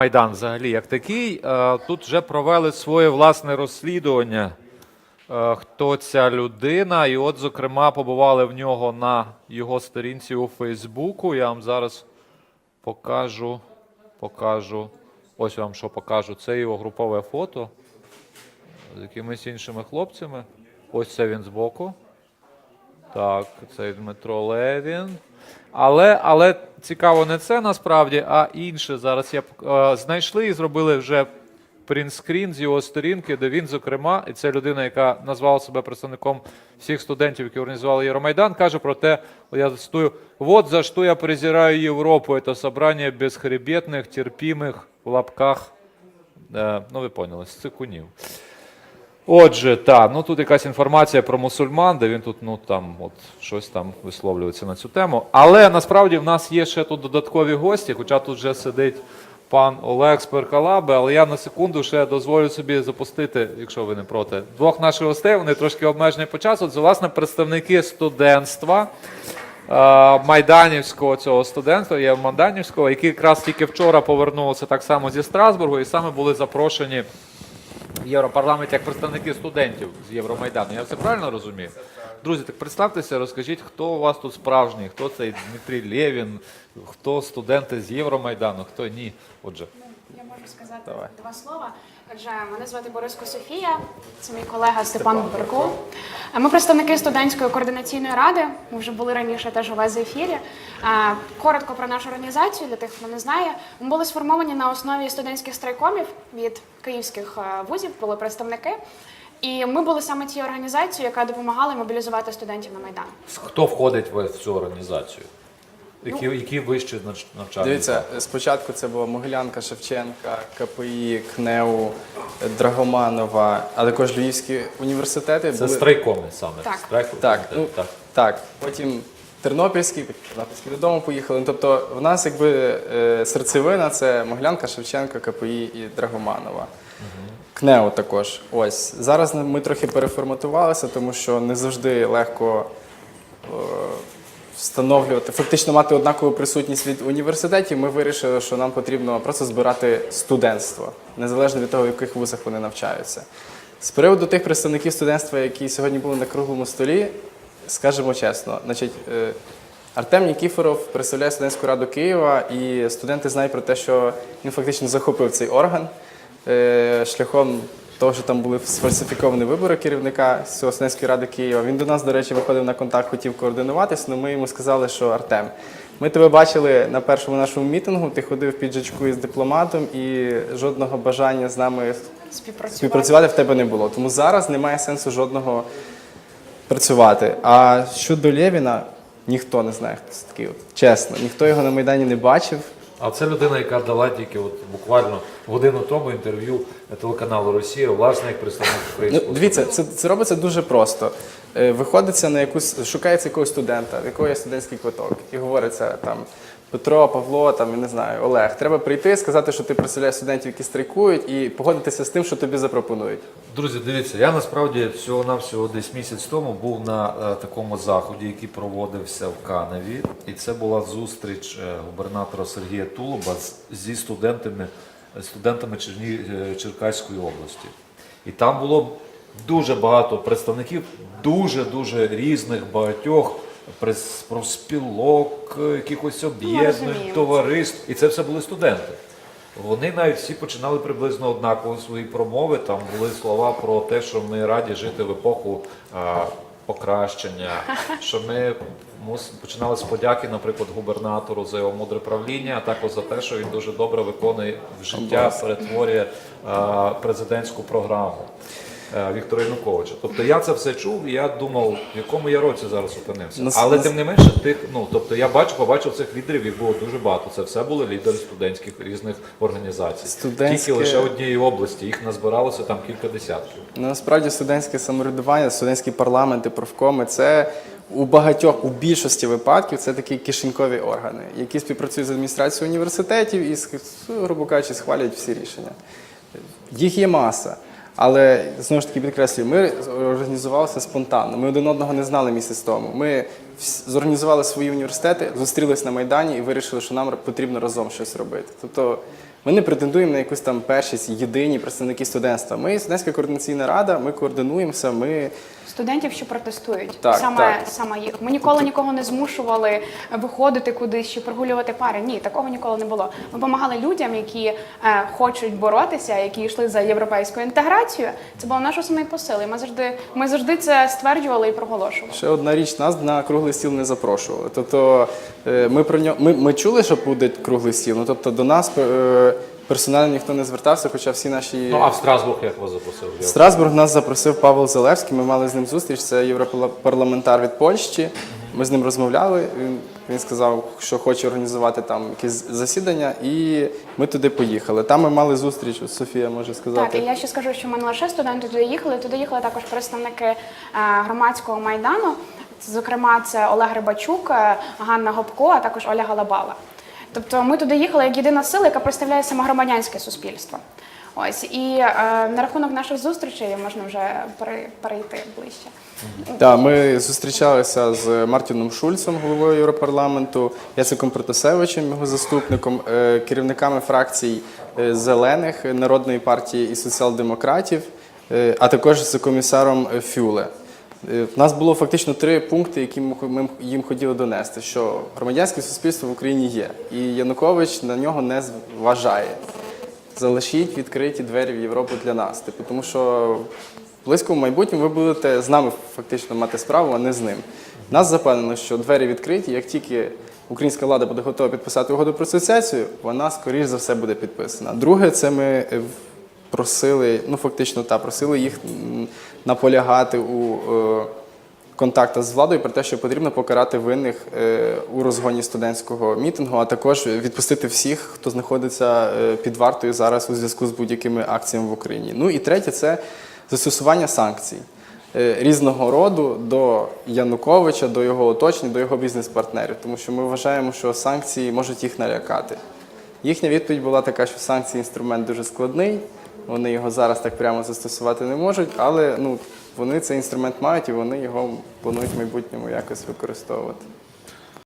Майдан взагалі як такий. Е, Тут вже провели своє власне розслідування, е, хто ця людина. І от, зокрема, побували в нього на його сторінці у Фейсбуку. Я вам зараз покажу, покажу. Ось вам що покажу. Це його групове фото з якимись іншими хлопцями. Ось це він збоку. Так, це Дмитро Левін. Але, але цікаво не це насправді, а інше. Зараз я е, знайшли і зробили вже принтскрін з його сторінки, де він, зокрема, і це людина, яка назвала себе представником всіх студентів, які організували Євромайдан, каже про те, я цитую, «Вот за що я презираю Європу, це собрання безхребетних, терпімих в лапках, е, ну ви поняли, цикунів. Отже, так, ну тут якась інформація про мусульман, де він тут ну там от щось там висловлюється на цю тему. Але насправді в нас є ще тут додаткові гості, хоча тут вже сидить пан Олег з Перкалаби, але я на секунду ще дозволю собі запустити, якщо ви не проти, двох наших гостей. Вони трошки обмежені по часу. Це власне представники студентства. е, Майданівського цього студентства, є Майданівського, які якраз тільки вчора повернулися так само зі Страсбургу, і саме були запрошені в Європарламенті як представники студентів з Євромайдану. Я все правильно розумію? Друзі, так представтеся, розкажіть, хто у вас тут справжній, хто цей Дмитрій Лєвін, хто студенти з Євромайдану, хто ні. Отже, Я можу сказати Давай. два слова. Отже, мене звати Бориско Софія, це мій колега Степан Губеркул. Ми представники студентської координаційної ради. Ми вже були раніше теж у вас в ефірі. Коротко про нашу організацію для тих, хто не знає. Ми були сформовані на основі студентських страйкомів від київських вузів, були представники. І ми були саме тією організацією, яка допомагала мобілізувати студентів на майдан. хто входить в цю організацію? Які, які вищі навч- навчальні? Дивіться, спочатку це була Могилянка, Шевченка, КПІ, КНЕУ, Драгоманова, а також Львівські університети. Це були... страйкоми саме. Так. Страйк- Так, ну, так. так. Потім Тернопільський, Тернопільський додому поїхали. Ну, Тобто в нас якби е, серцевина це Могилянка, Шевченка, КПІ і Драгоманова. КНЕУ також. Ось. Зараз ми трохи переформатувалися, тому що не завжди легко е, встановлювати, фактично мати однакову присутність від університетів. Ми вирішили, що нам потрібно просто збирати студентство, незалежно від того, в яких вузах вони навчаються. З приводу тих представників студентства, які сьогодні були на круглому столі, скажемо чесно, значить. е, Артем Нікіфоров представляє студентську раду Києва, і студенти знають про те, що він фактично захопив цей орган е, шляхом того, що там були сфальсифіковані вибори керівника з ради Києва. Він до нас, до речі, виходив на контакт, хотів координуватись, але ми йому сказали, що Артем, ми тебе бачили на першому нашому мітингу, ти ходив в піджачку із дипломатом, і жодного бажання з нами Співпрацювати. співпрацювати в тебе не було. Тому зараз немає сенсу жодного працювати. А щодо Лєвіна, ніхто не знає, хто це такий. Чесно, ніхто його на Майдані не бачив. А це людина, яка дала тільки от буквально годину тому інтерв'ю телеканалу Росія, власне, як представник Ну, українського. дивіться, це, це робиться дуже просто. Е, Виходиться на якусь, шукається якогось студента, в якого є студентський квиток, і говориться там Петро, Павло, там я не знаю, Олег. Треба прийти, сказати, що ти представляєш студентів, які страйкують, і погодитися з тим, що тобі запропонують. Друзі, дивіться, я насправді всього навсього десь місяць тому був на е, такому заході, який проводився в Каневі, і це була зустріч е, губернатора Сергія Тулуба з, зі студентами, студентами Черні, е, Черкаської області. І там було дуже багато представників, дуже дуже різних багатьох профспілок, е, якихось об'єднань, товариств. І це все були студенти. Вони навіть всі починали приблизно однаково свої промови. Там були слова про те, що ми раді жити в епоху а, покращення, що ми мус- починали з подяки, наприклад, губернатору за його мудре правління, а також за те, що він дуже добре виконує в життя, перетворює а, президентську програму. Е, Віктора Януковича. Тобто я це все чув, і я думав, в якому я році зараз опинився. Нас- Але нас- тим не менше, тих, ну тобто я бачу, побачив цих лідерів, їх було дуже багато. Це все були лідери студентських різних організацій. Студентське- Тільки лише однієї області, їх назбиралося там кілька десятків. Ну, Насправді студентське самоврядування, студентські парламенти, профкоми це у багатьох, у більшості випадків, це такі кишенькові органи, які співпрацюють з адміністрацією університетів і, ск- грубо кажучи, схвалюють всі рішення. Їх є маса. Але знову ж таки підкреслюю, ми організувалися спонтанно. Ми один одного не знали місяць тому. Ми зорганізували свої університети, зустрілись на Майдані і вирішили, що нам потрібно разом щось робити. Тобто Ми не претендуємо на якусь там першість, єдині представники студентства. Ми студентська координаційна рада, ми координуємося. Ми Студентів, що протестують, Так, саме, так. саме їх. Ми ніколи нікого не змушували виходити кудись чи прогулювати пари. Ні, такого ніколи не було. Ми допомагали людям, які е, хочуть боротися, які йшли за європейську інтеграцію. Це було наш основний посил. І ми завжди, ми завжди це стверджували і проголошували. ще одна річ, нас на круглий стіл не запрошували. Тобто е, ми про нього ми, ми чули, що буде круглий стіл. Ну тобто до нас е, персонально ніхто не звертався, хоча всі наші Ну а в Страсбург як вас запросив? В Страсбург нас запросив Павел Залевський. Ми мали з ним зустріч. Це європарламентар від Польщі. Ми з ним розмовляли. Він, він сказав, що хоче організувати там якесь засідання, і ми туди поїхали. Там ми мали зустріч. Софія може сказати. Так, і я ще скажу, що ми не лише студенти туди їхали, туди їхали також представники е, громадського майдану. Зокрема, це Олег Рибачук, е, Ганна Гопко, а також Оля Галабала. Тобто ми туди їхали як єдина сила, яка представляє саме громадянське суспільство. Ось і е, на рахунок наших зустрічей можна вже перейти ближче. Так, ми зустрічалися з Мартіном Шульцем, головою Європарламенту, Яциком Протасевичем, його заступником, е, керівниками фракцій е, зелених, народної партії і соціал-демократів, е, а також з комісаром Фюле. Е, У нас було фактично три пункти, які ми їм хотіли донести: що громадянське суспільство в Україні є, і Янукович на нього не зважає. Залишіть відкриті двері в Європу для нас. Типу, тому що в близькому майбутньому ви будете з нами фактично мати справу, а не з ним. Нас запевнено, що двері відкриті. Як тільки українська влада буде готова підписати угоду про асоціацію, вона скоріш за все буде підписана. Друге, це ми е, в- просили, ну фактично та просили їх наполягати у. е, контактах з владою про те, що потрібно покарати винних е, у розгоні студентського мітингу, а також відпустити всіх, хто знаходиться е, під вартою зараз у зв'язку з будь-якими акціями в Україні. Ну і третє це застосування санкцій різного роду до Януковича, до його оточення, до його бізнес-партнерів, тому що ми вважаємо, що санкції можуть їх налякати. Їхня відповідь була така, що санкції інструмент дуже складний. Вони його зараз так прямо застосувати не можуть, але ну вони цей інструмент мають і вони його планують в майбутньому якось використовувати.